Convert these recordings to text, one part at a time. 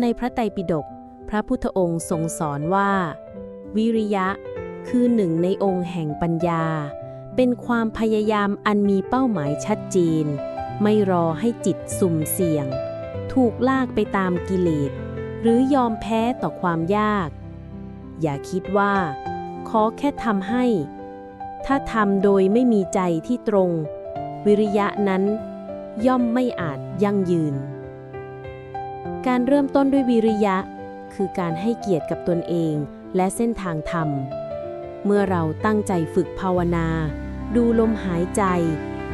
ในพระไตรปิฎกพระพุทธองค์ทรงสอนว่า วิริยะ คือหนึ่งในองค์แห่งปัญญา เป็นความพยายามอันมีเป้าหมายชัดเจนไม่รอให้จิตสุ่มเสี่ยง ถูกลากไปตามกิเลสหรือยอมแพ้ต่อความยาก อย่าคิดว่า ขอแค่ทำให้ ถ้าทำโดยไม่มีใจที่ตรง วิริยะนั้น ย่อมไม่อาจยั่งยืน การเริ่มต้นด้วยวิริยะ คือการให้เกียรติกับตนเองและเส้นทางธรรม เมื่อเราตั้งใจฝึกภาวนา ดูลมหายใจ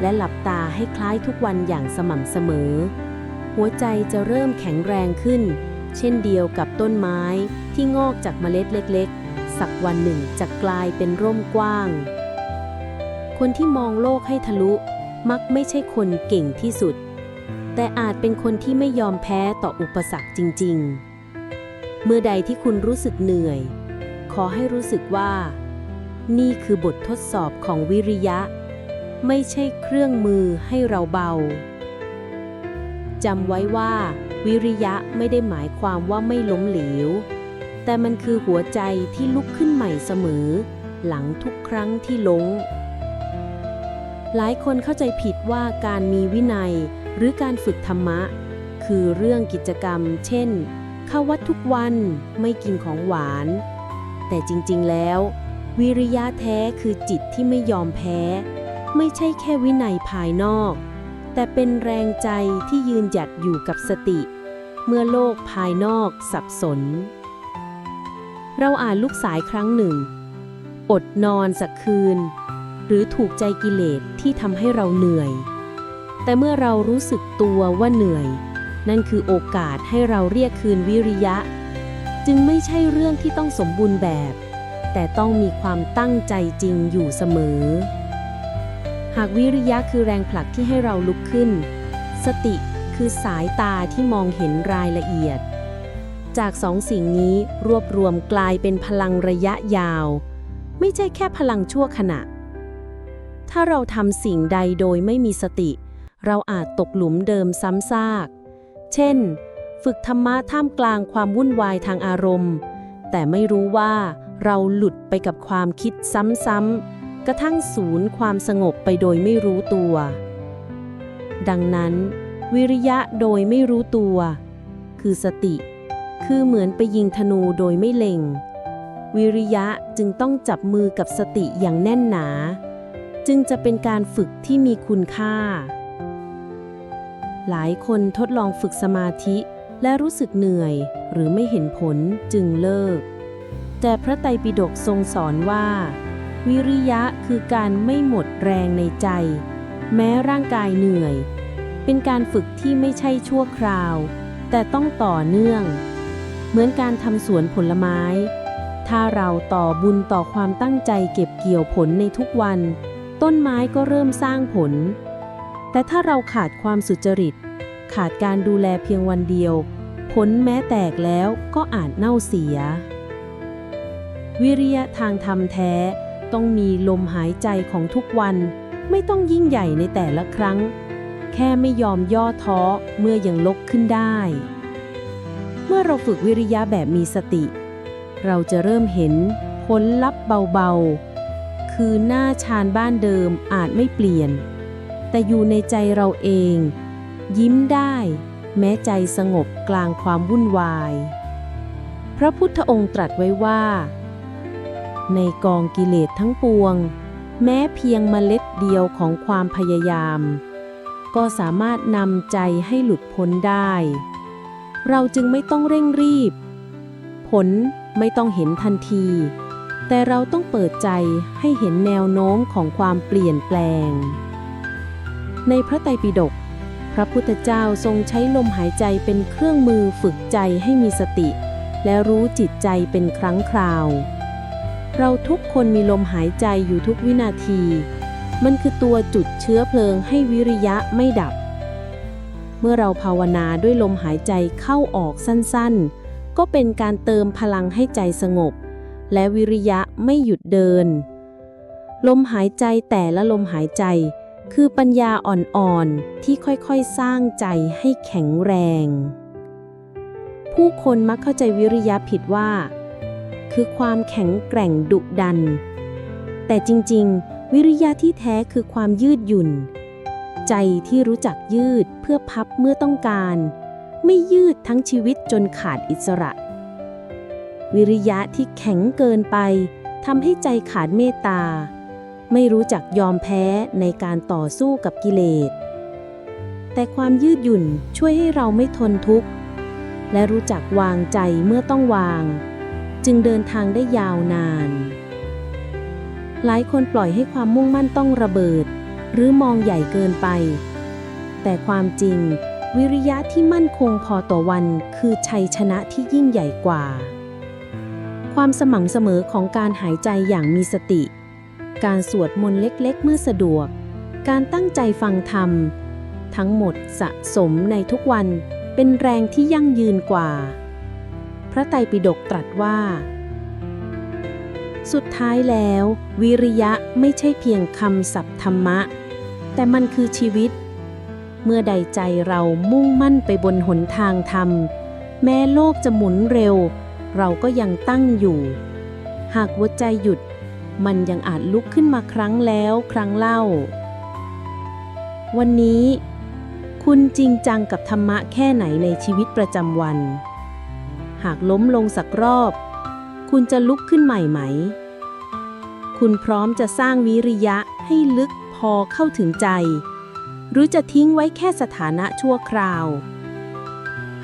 และหลับตาให้คล้ายทุกวันอย่างสม่ำเสมอ หัวใจจะเริ่มแข็งแรงขึ้น เช่นเดียวกับต้นไม้ที่งอกจากเมล็ดเล็กๆ สักวันหนึ่งจะกลายเป็นร่มกว้าง คนที่มองโลกให้ทะลุ มักไม่ใช่คนเก่งที่สุด แต่อาจเป็นคนที่ไม่ยอมแพ้ต่ออุปสรรคจริง ๆ เมื่อใดที่คุณรู้สึกเหนื่อย ขอให้รู้สึกว่า นี่คือบททดสอบของวิริยะ ไม่ใช่เครื่องมือให้เราเบาจำไว้ว่า วิริยะไม่ได้หมายความว่าไม่ล้มเหลว แต่มันคือหัวใจที่ลุกขึ้นใหม่เสมอ หลังทุกครั้งที่ล้มหลายคนเข้าใจผิดว่าการมีวินัย หรือการฝึกธรรมะ คือเรื่องกิจกรรม เช่น เข้าวัดทุกวันไม่กินของหวาน แต่จริงๆแล้ว วิริยะแท้คือจิตที่ไม่ยอมแพ้ ไม่ใช่แค่วินัยภายนอก แต่เป็นแรงใจที่ยืนหยัดอยู่กับสติ เมื่อโลกภายนอกสับสน เราอ่านลูกสายครั้งหนึ่ง อดนอนสักคืน หรือถูกใจกิเลสที่ทำให้เราเหนื่อย แต่เมื่อเรารู้สึกตัวว่าเหนื่อย นั่นคือโอกาสให้เราเรียกคืนวิริยะ จึงไม่ใช่เรื่องที่ต้องสมบูรณ์แบบ แต่ต้องมีความตั้งใจจริงอยู่เสมอ หากวิริยะคือแรงผลักที่ให้เราลุกขึ้น สติคือสายตาที่มองเห็นรายละเอียด จากสองสิ่งนี้รวบรวมกลายเป็นพลังระยะยาว ไม่ใช่แค่พลังชั่วขณะ ถ้าเราทำสิ่งใดโดยไม่มีสติ เราอาจตกหลุมเดิมซ้ำซาก เช่น ฝึกธรรมะท่ามกลางความวุ่นวายทางอารมณ์ แต่ไม่รู้ว่าเราหลุดไปกับความคิดซ้ำๆ กระทั่งศูนย์ความสงบไปโดยไม่รู้ตัว ดังนั้น วิริยะโดยไม่รู้ตัว คือสติ คือเหมือนไปยิงธนูโดยไม่เล็ง วิริยะจึงต้องจับมือกับสติอย่างแน่นหนา จึงจะเป็นการฝึกที่มีคุณค่า หลายคนทดลองฝึกสมาธิและรู้สึกเหนื่อย หรือไม่เห็นผลจึงเลิก แต่พระไตรปิฎกทรงสอนว่า วิริยะคือการไม่หมดแรงในใจ แม้ร่างกายเหนื่อย เป็นการฝึกที่ไม่ใช่ชั่วคราว แต่ต้องต่อเนื่อง เหมือนการทำสวนผลไม้ ถ้าเราต่อบุญต่อความตั้งใจเก็บเกี่ยวผลในทุกวัน ต้นไม้ก็เริ่มสร้างผล แต่ถ้าเราขาดความสุจริต ขาดการดูแลเพียงวันเดียว ผลแม้แตกแล้วก็อาจเน่าเสีย วิริยะทางธรรมแท้ ต้องมีลมหายใจของทุกวัน ไม่ต้องยิ่งใหญ่ในแต่ละครั้ง แค่ไม่ยอมย่อท้อเมื่อยังลกขึ้นได้ เมื่อเราฝึกวิริยะแบบมีสติ เราจะเริ่มเห็นผลลัพธ์เบาๆ คือหน้าชานบ้านเดิมอาจไม่เปลี่ยน แต่อยู่ในใจเราเอง ยิ้มได้ แม้ใจสงบกลางความวุ่นวาย พระพุทธองค์ตรัสไว้ว่า ในกองกิเลสทั้งปวง แม้เพียงเมล็ดเดียวของความพยายาม ก็สามารถนำใจให้หลุดพ้นได้ เราจึงไม่ต้องเร่งรีบ ผลไม่ต้องเห็นทันที แต่เราต้องเปิดใจให้เห็นแนวโน้มของความเปลี่ยนแปลง ในพระไตรปิฎกพระพุทธเจ้าทรงใช้ลมหายใจเป็นเครื่องมือฝึกใจให้มีสติ และรู้จิตใจเป็นครั้งคราว เราทุกคนมีลมหายใจอยู่ทุกวินาที มันคือตัวจุดเชื้อเพลิงให้วิริยะไม่ดับ เมื่อเราภาวนาด้วยลมหายใจเข้าออกสั้นๆ ก็เป็นการเติมพลังให้ใจสงบ และวิริยะไม่หยุดเดิน ลมหายใจแต่ละลมหายใจ คือปัญญาอ่อนๆ ที่ค่อยๆ สร้างใจให้แข็งแรง ผู้คนมักเข้าใจวิริยะผิดว่า คือความแข็งแกร่งดุดัน แต่จริงๆ วิริยะที่แท้คือความยืดหยุ่น ใจที่รู้จักยืดเพื่อพับเมื่อต้องการ ไม่ยืดทั้งชีวิตจนขาดอิสระ วิริยะที่แข็งเกินไปทำให้ใจขาดเมตตา ไม่รู้จักยอมแพ้ในการต่อสู้กับกิเลส แต่ความยืดหยุ่นช่วยให้เราไม่ทนทุกข์ และรู้จักวางใจเมื่อต้องวาง จึงเดินทางได้ยาวนาน หลายคนปล่อยให้ความมุ่งมั่นต้องระเบิด หรือมองใหญ่เกินไป แต่ความจริง วิริยะที่มั่นคงพอต่อวันคือชัยชนะที่ยิ่งใหญ่กว่า ความสม่ำเสมอของการหายใจอย่างมีสติ การสวดมนต์เล็กๆ เมื่อสะดวก การตั้งใจฟังธรรม ทั้งหมดสะสมในทุกวันเป็นแรงที่ยั่งยืนกว่า พระไตรปิฎกตรัสว่า สุดท้ายแล้ว วิริยะไม่ใช่เพียงคำศัพท์ธรรมะ แต่มันคือชีวิต เมื่อใดใจเรามุ่งมั่นไปบนหนทางธรรม แม้โลกจะหมุนเร็ว เราก็ยังตั้งอยู่ หากหัวใจหยุด มันยังอาจลุกขึ้นมาครั้งแล้วครั้งเล่า วันนี้ คุณจริงจังกับธรรมะแค่ไหนในชีวิตประจำวัน หากล้มลงสักรอบ คุณจะลุกขึ้นใหม่ไหม คุณพร้อมจะสร้างวิริยะให้ลึกพอเข้าถึงใจ หรือจะทิ้งไว้แค่สถานะชั่วคราว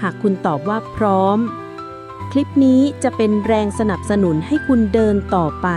หากคุณตอบว่าพร้อมคลิปนี้จะเป็นแรงสนับสนุนให้คุณเดินต่อไป